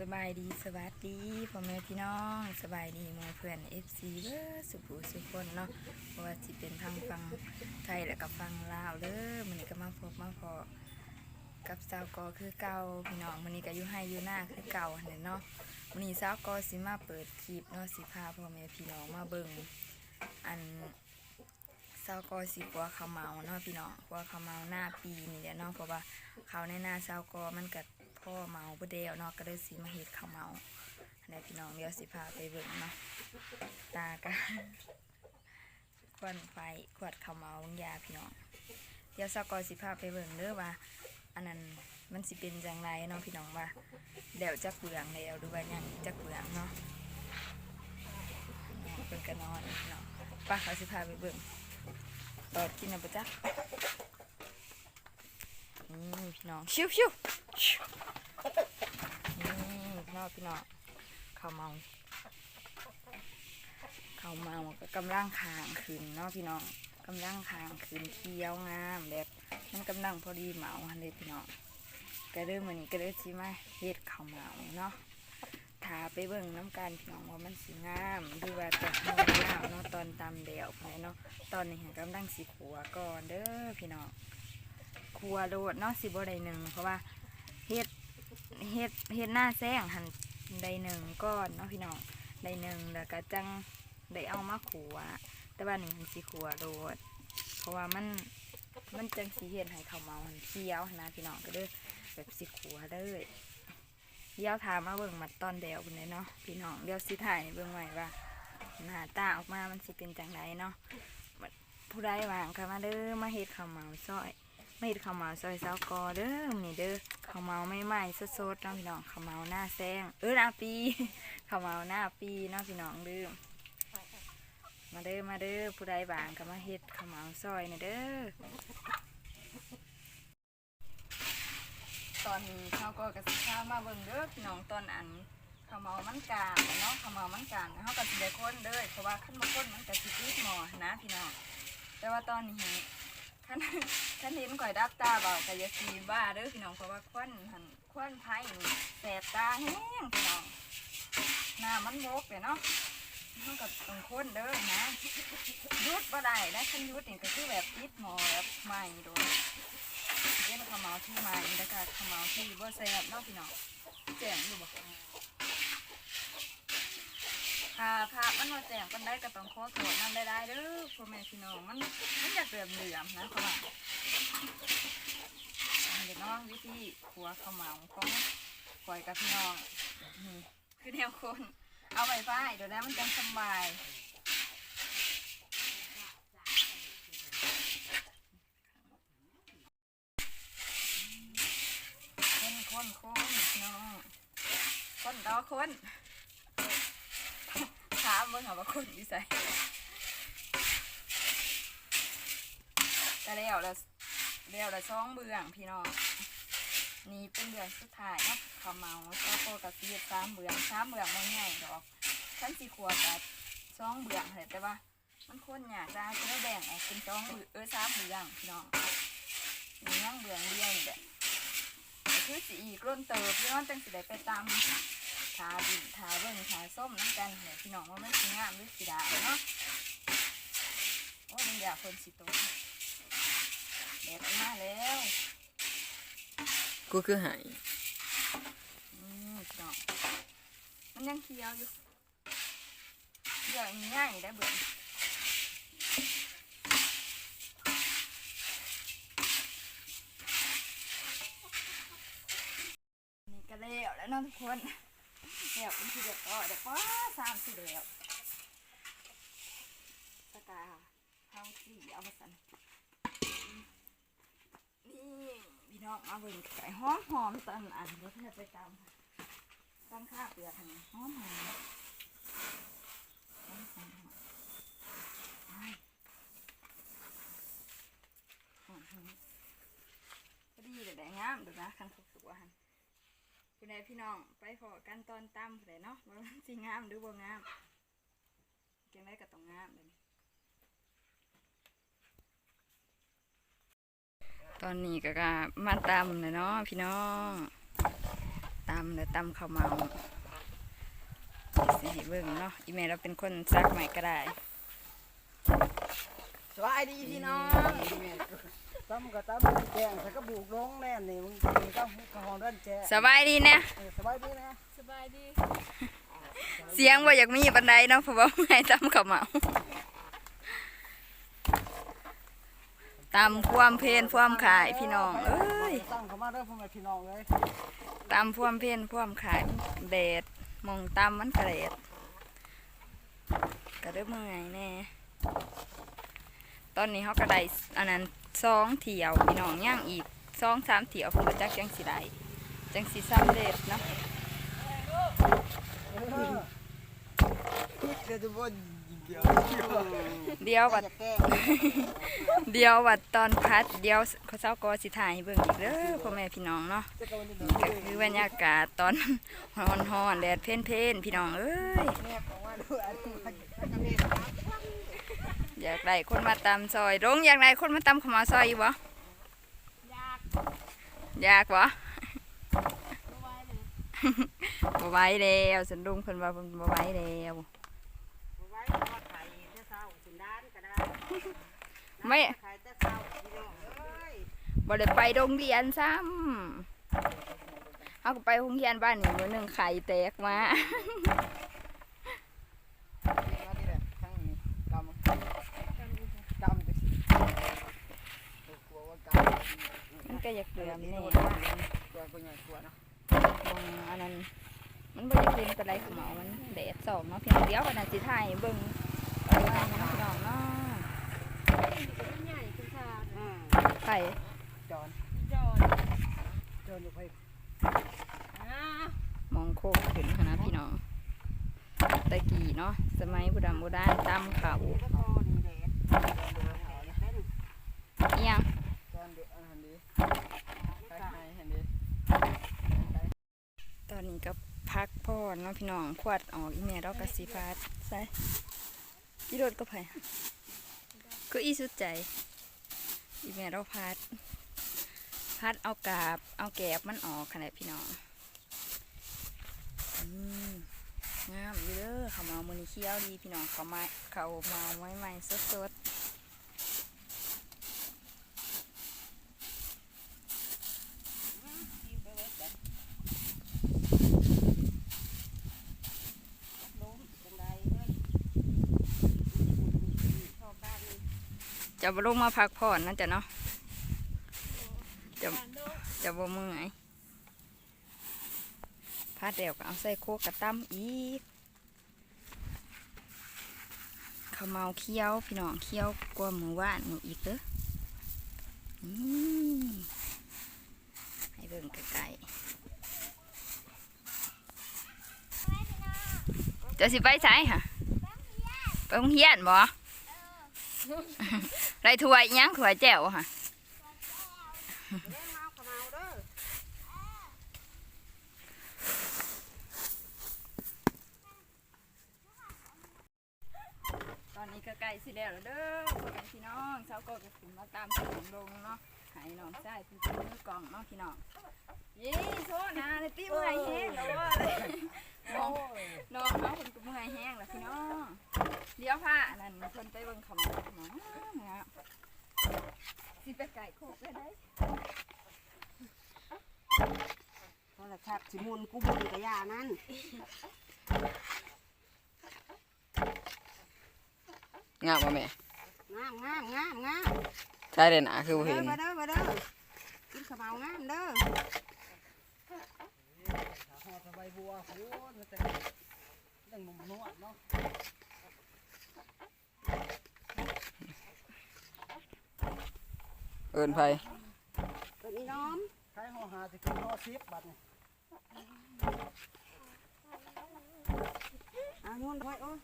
สบายดีสวัสดีพ่อแม่พี่น้องสบายดีมอเพื่อน FC เด้อสุภูสุคนเนาะเพราะว่าสิเป็นทางฟังไทยและกับฟังลาวเด้อมื้อนี้ก็มาพบมาพอกับสาวกอคือเก่าพี่น้องมื้อนี้ก็อยู่ให้อยู่หน้าคือเก่าหั่นแหละเนาะมื้อนี้สาวกอสิมาเปิดคลิปเนาะสิพาพ่อแม่พี่น้องมาเบิ่งอันสาวกอสิปัวข้าเมาเนาะพี่น้องปัวข้าเมาหน้าปีนี่แหละเนาะเพราะว่าเขาในหน้าสาวกอมันก็ พ่อเมาบ่เดวเนาะก็เลยสิมาเฮ็ดข้าวเมาอันนี้พี่น้องเดี๋ยวสิพาไปเบิ่งเนาะตากะควันไฟขวดข้าวเมาบางยาพี่น้องเดี๋ยวสกอสิพาไปเบิ่งเด้อว่า อันนั้นมันสิเป็นจังไรเนาะพี่น้องว่าเดี๋ยวจักเบืองแล้วดูว่ายังจักเบืองเนาะเนาะเพิ่นก็นอนพี่น้องไป้าเขาสิพาไปเบิ่งตอดกินนะปะจ๊ะ นี่พี่น้องชิวชิวชิวนี่พี่น้องพี่น้องข้าวเมาข้าวเมาก็กำลังคางขึ้นเนาะพี่น้องกำลังคางขึ้นเคี้ยวงามแบบมันกำลังพอดีเหมาหันเลยพี่น้องก็เริ่มวันนี้ก็เริ่มชิมาเฮ็ดข้าวเมาเนาะถาไปเบิ่งน้ำกันพี่น้องว่ามันสีงามดูว่าจะงงามเนาะตอนตำเดี่ยวไปเนาะตอนนี้เห็นกำลังสีขัวก่อนเด้อพี่น้อง ขัวโดดเนาะสิบ่ได้หนึ่งเพราะว่าเฮ็ดเฮ็ดเฮ็ดหน้าแซงหันได้หนึ่งก้อนเนาะพี่น้องได้หนึ่งแล้วก็จังได้เอามาขัว แต่ว่านี่มันสิขัวโดดเพราะว่ามันมันจังสีเฮ็ดให้เขาเมาเคี้ยวนะพี่น้องก็เด้อแบบสิขัวเลยเดี๋ยวถามมาเบิ่งมัดตอนเดียวกันเลยเนาะพี่น้องเดี๋ยวสิถ่ายเบิ่งไว้ว่าหน้าตาออกมามันสิเป็นจังไรเนาะบัดผู้ใดวางก็มาเด้อมาเฮ็ดข้าวเมาซอย ไม่ข้าวเมาซอยเซากอเด้อนี่เด้อข้าวเมาไม่ไหม้สดๆเนาะพี่น้องข้าวเมาหน้าแซงเออหน้าปีข้าวเมาหน้าปีเนาะพี่น้องเด้อมาเด้อมาเด้อผู้ใดบางก็มาเฮ็ดข้าวเมาซอยนี่เด้อตอนนี้เขาก็กระสิข้ามาเบิ่งเด้อพี่น้องตอนอันข้าวเมามันกลางเนาะข้าวเมามันกลางเขาก็สิได้คนเด้อเพราะว่าขั้นมาคนมันก็สิติดหมอนะพี่น้องแต่ว่าตอนนี้ ขันขันเห็นก่อยดับตาเบาก็อย่าสีบ้าเด้อพี่น้องเพราะว่าควันหันควันไผ่แสบตาแห้งพี่น้องหน้ามันโมกเลยเนาะมันกับตรงค้นเด้อนะยุดบ่ได้นะขันยุดนี่ก็คือแบบติดหมอแบบใหม่โดยเป็นขาวเหมาที่ใหม่แล้วก็ขาวเหมาที่บ่แสบเนาะพี่น้องแจ่งอยู่บ่ ค่ะภาพมันมาแจ่งกันได้ก็ต้องขอโทษนั่นได้ได้เด้อพ่อแม่พี่น้องมันมันอยากเหลื่อมเหลื่อมนะเขาว่าเดี๋ยวน้องวิธีขัวข้าวเหมาของข่อยกับพี่น้องคือแนวคนเอาไว้ไฟเดี๋ยวนั้นมันจะสบายคนคนคนน้องคนต่อคน บิ่งหาว่าคนอยู่ใส่ก็แล้วแล้วเดี๋ยวละช่องเบืองพี่น้องนี่เป็นเบืองสุดท้ายเนาะข้าวเมาเจ้าโปกับเสียดสามเบืองสามเบืองมันใหญ่ดอกฉันสีขวดกับช่องเบืองเลยแต่ว่ามันคนหยากได้จะได้แบ่งออกเป็นช่องเบืองเออสามเบืองพี่น้องมีย่างเบืองเดียวนี่แหละคือสีอีกร่นเติบพี่น้องจังสิได้ไปตาม ทาดินทาเบิ่งทาส้มน้ำกันเนี่ยพี่น้องว่ามันสีงามหรือสีดาเนาะโอ้ยมันอยากคนสีโตแดดออกมาแล้วกูคือหายอืมพี่น้องมันยังเคี้ยวอยู่เดี๋ยวอันนี้ง่ายได้เบื่อนี่ก็แล้วแล้วน้องทุกคน แล้วเป็นที่เดียวก็เดี๋ยวป้าสามสี่เดียวสกาเฮาสี่เอามาสั่นนี่พี่น้องเอาเบิ่งไก่หอมหอมๆตอนอันเดี๋ยวเพื่ไปตำตั้งข้าวเปลือกให้หอมหอมหอมหอมหอมอ้ายหอมหอมพอดีเดี๋ยวได้งามเดูนะคันสุกๆว่าหัน คุณนายพี่น้องไปพอกันตอนตำผู้ใดเนาะว่ามันสิงามหรือบ่งามเกียงได้ก็ต้องงามเลยตอนนี้ก็กมาตำเลยเนาะพี่น้องตำแล้วตำข้าวเมาสิให้เบิ่งเนาะอีเมลเราเป็นคนซักใหม่ก็ได้สบายดีพี่น้อง ตั้มก็ตั้มแจงใส่กระบุกลงแน่นี่มึงกินก็กระหองด้านแจงสบายดีนะ เออสบายดีนะเสียงว่าอยากมีบันไดเนาะเพราะว่าไม่ตำข้าวเมาตำความเพลนความขายพี่น้องเอ้ยตั้งเข้ามาเด้อพ่อแม่พี่น้องเลยตำความเพลนความขายแดดมองตำมันกระเดดก็เริ่มเมื่อยแน่ตอนนี้เขากระไดอันนั้น สองเที่ยวพี่น้องย่างอีกสองสามเที่ยวพิ่นก็จักจังสิได้จังสิสำเร็จเนาะเดียวจะเดียววัดแก้เดียววัดตอนพัดเดียวเขาเจ้าก็สิถ่ายเบิ่งอีกเด้อพ่อแม่พี่น้องเนาะก็คือบรรยากาศตอนร้อนแดดเพ่นๆพี่น้องเอ้ย แม่ของว่าด้วยอันนี้มันจะมี อยากได้คนมาตำซอยลงอยากได้คนมาตำขาวเหมาซอยอยู่บ่อยากอยากบ่บ่ไหวแล้วสันดุงเพิ่นว่าเพิ่นบ่ไหวแล้วไว้ว่าไข่แต่เช้าสินด้านก็ได้ไม่ไข่แต่เช้าพี่น้องเอ้ยบ่ได้ไปโรงเรียนซ้ำเอาก็ไปโรงเรียนบ้านนี่มื้อหนึงไข่แตกมา นี่แหละทั้งนี้กำกำจะสิกลัวว่ากำ มัน ก็อยากเหลือมนี่ตัวกูใหญ่กลัวเนาะอันนั้นมันบ่ได้เป็นปานใดขาวเหมามันแดดสองเนาะเพียงเดียวก็น่าสิถ่ายเบิ่งเอาไว้น้องพี่น้องเนาะไข่จอนจอนจอนอยู่ไปมองโคกขึ้นนะพี่น้องตะกี้เนาะสมัยบุดาโบราณตำเขาก็พอนี่แหละเป็นเอียง จอนเด็กอันหันดีใครให้หันดี ตอ นี่ก็พักพ่อเนาะพี่น้องขวดออกอีเมลเรากระสีฟาดใส่อีโดดก็ไผก็อีสุดใจอีเมลเราพัด พัดเอากาบ เอาแกบมันออกขนาดพี่น้องงามยู่เด้อเขามามือนี้เคี้ยวดีพี่น้องเขามาเขามาไว้ใหม่สดๆ ล้มจังไดเอ้ยชอบบ้านนี่ จะบ่ลงมาพักผ่อนนั่นจะเนาะจะจะบ่เมื่อยพาดเดี่ยวก็เอาใส่โคกกระตั้มอีกข้าวเมาเคี้ยวพี่น้องเคี้ยวกว่าหมูว่านหมูอีกเด้อให้เบิ่งไกลๆจะสิไปใช้ค่ะไปโรงเรียนบ่ ไรถ้วยยังถ้วยแจ่วค่ะตอนนี้ก็ใกล้สิแล้วเด้อพี่น้องเช้าก็จะขึ้นมาตามถึงลงเนาะ ให้น้องชายเป็นมือกล่องเนาะพี่น้องยี่โซนะเลยตีมือแห้งแล้วว่าน้องน้องเขาคนก็มือแห้งแล้วพี่น้องเดี๋ยวผ้านั่นเพิ่นไปเบิ่งเขามาเนะนะครับสิไปไก่โคกได้ได้โทรศัพท์สิมุนกูมุนกระยานั่นงามป่ะแม่งามงามงามงาม ใช่เลยนะคือบ่เด้เห็อนมาเด้อมาเด้อกินขะเมางามเด้อหอดใบบัวโอ้มันจะดังหนุ่มนวดเนาะเอินไผตัวนี้น้อมใช้ห่อหาสิคือห่อซิปบัดนี่เอาโยนไว้โอ้ย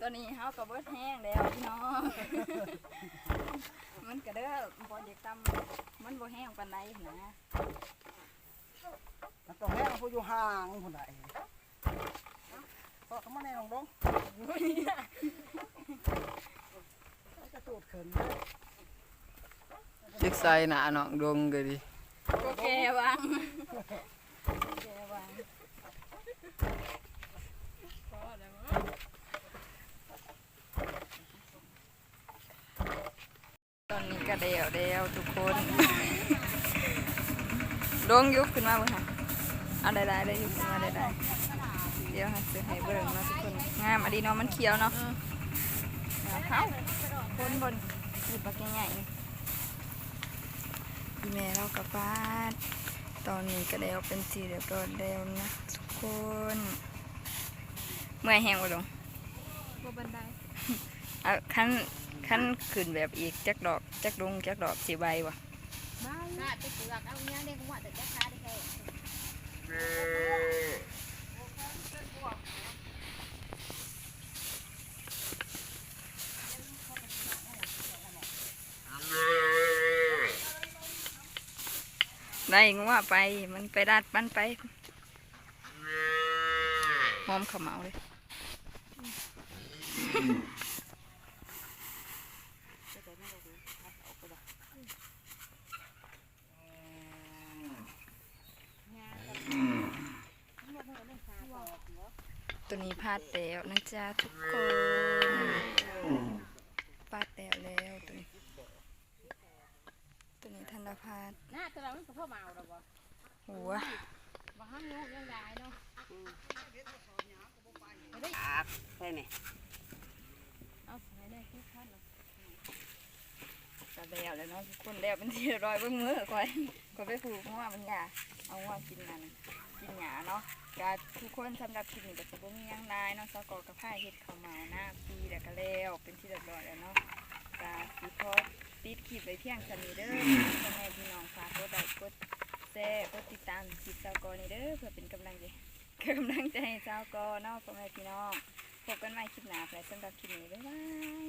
ตัวนี้เฮาก็เบิดแห้งแล้วพี่น้อง มันก็เด้อบ่เด็กตำมันบ่แห้งปานใดนะมันต้องแห้งผู้อยู่ห่างคนใดก็เขามาแน่ลงลงกระตูดเขินจิกใส่หน้าน้องดงก็ดี โอเควังโอเควัง ตอนนี้ก็ เดวเดวทุกคนลงยุบขึ้นมาเบ่ค่ะเอาได้ได้ได้ยุบขึ้นมาได้ได้เดี๋ยวค่ะซื้อให้เบิ่งเนาะทุกคนงามอะดีเนาะมันเขียวเนาะเอาเข้าบนบนนี่ปลาแกงใหญ่นี่พี่แม่เรากับฟาดตอนนี้ก็เดวเป็นสีเรียบร้อยแล้วนะทุกคน เมื่อยแห้งบ่ลงบ่บันไดเอาขั้น ขั้นขึ้นแบบอีกจักดอกจักดงจักดอกสีใบวะบ้าน่าไปเปลือกเอาเนี้ยเด็กหัวแต่จะค้าได้แค่ได้งัวไป มันไปดัดมันไปหอมขาวเหมาเลย ตัวนี้พาดแล้วนะจ๊ะทุกคนพาดแล้วแล้วตัวนี้ ตัวนี้ทันตพาดหน้าตัวเรามันก็พ่อเมาแล้วบ่หัวบ่ห้ามโยกยังได้เนาะใช่ไหมเอาใส่ได้ที่คันเนาะก็แล้วแล้วเนาะทุกคนแล้วเป็นที่เรียบร้อยเบิ่งมือก่อย ก็ไปผูกงัวมันหยาเอางัวกินนั่นกินหยาเนาะก็ทุกคนสำหรับคลิปนี้ก็จะบ่มียังนายเนาะสกอกับผ้าเฮ็ดเข้ามาหน้าปีแล้วก็แล้วเป็นที่เรียบร้อยแล้วเนาะก็สิพอปิดคลิปไว้เพียงเท่านี้เด้อพ่อแม่พี่น้องฝากกดไลค์กดแชร์กดติดตามคลิปสกอนี่เด้อเพื่อเป็นกำลังใจกำลังใจให้สกอเนาะพ่อแม่พี่น้องพบกันใหม่คลิปหน้าไปสำหรับคลิปนี้บ๊ายบาย